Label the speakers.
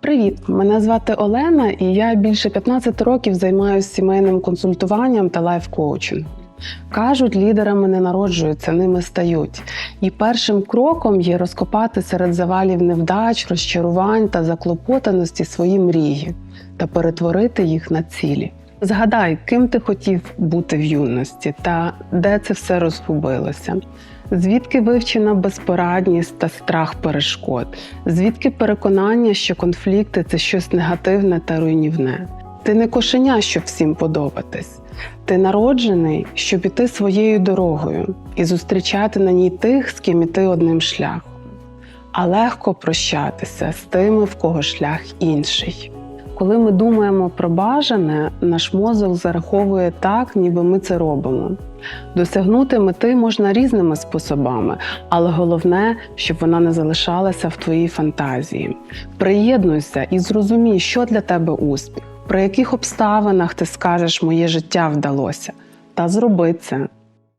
Speaker 1: Привіт! Мене звати Олена, і я більше 15 років займаюся сімейним консультуванням та лайф-коучем. Кажуть, лідерами не народжуються, ними стають. І першим кроком є розкопати серед завалів невдач, розчарувань та заклопотаності свої мрії та перетворити їх на цілі. Згадай, ким ти хотів бути в юності та де це все розгубилося. Звідки вивчена безпорадність та страх перешкод? Звідки переконання, що конфлікти це щось негативне та руйнівне? Ти не кошеня, щоб всім подобатись. Ти народжений, щоб іти своєю дорогою і зустрічати на ній тих, з ким іти одним шляхом. А легко прощатися з тими, в кого шлях інший. Коли ми думаємо про бажане, наш мозок зараховує так, ніби ми це робимо. Досягнути мети можна різними способами, але головне, щоб вона не залишалася в твоїй фантазії. Приєднуйся і зрозумій, що для тебе успіх, при яких обставинах ти скажеш моє життя вдалося. Та зроби це.